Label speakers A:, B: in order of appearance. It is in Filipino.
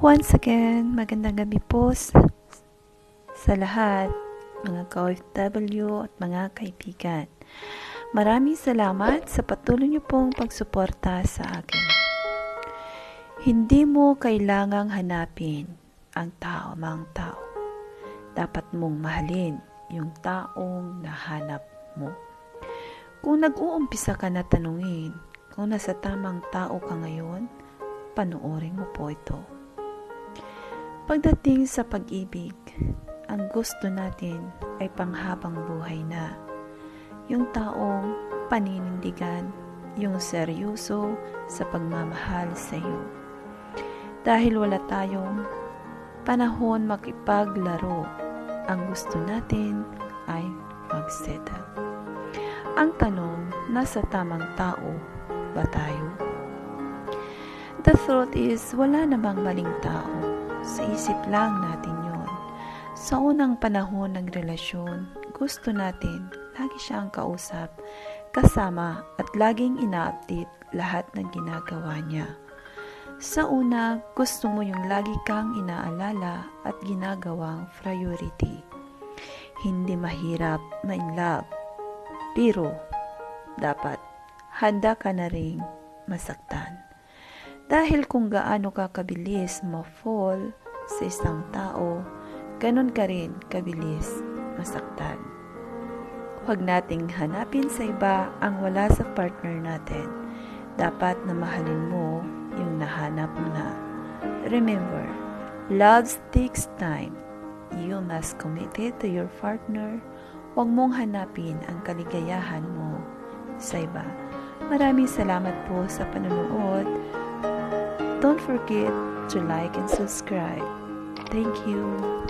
A: Once again, magandang gabi po sa, lahat, mga ka-OFW at mga kaibigan. Maraming salamat sa patuloy niyo pong pagsuporta sa akin. Hindi mo kailangang hanapin ang tao mang tao. Dapat mong mahalin yung taong nahanap mo. Kung nag-uumpisa ka na tanungin kung nasa tamang tao ka ngayon, panoorin mo po ito. Pagdating sa pag-ibig, ang gusto natin ay panghabang buhay na. Yung taong paninindigan, yung seryoso sa pagmamahal sa iyo. Dahil wala tayong panahon makipaglaro, ang gusto natin ay magsettle. Ang tanong, nasa tamang tao ba tayo? The truth is, wala namang maling tao. Sa isip lang natin yon. Sa unang panahon ng relasyon, gusto natin lagi siyang kausap, kasama at laging ina-update lahat ng ginagawa niya. Sa una, gusto mo yung lagi kang inaalala at ginagawang priority. Hindi mahirap ma-in love, pero dapat handa ka na ring masaktan. Dahil kung gaano ka kabilis ma-fall sa isang tao, ganun ka rin kabilis masaktan. Huwag nating hanapin sa iba ang wala sa partner natin. Dapat na mahalin mo yung nahanap mo na. Remember, love takes time. You must committed to your partner. Huwag mong hanapin ang kaligayahan mo sa iba. Maraming salamat po sa panonood. Don't forget to like and subscribe. Thank you.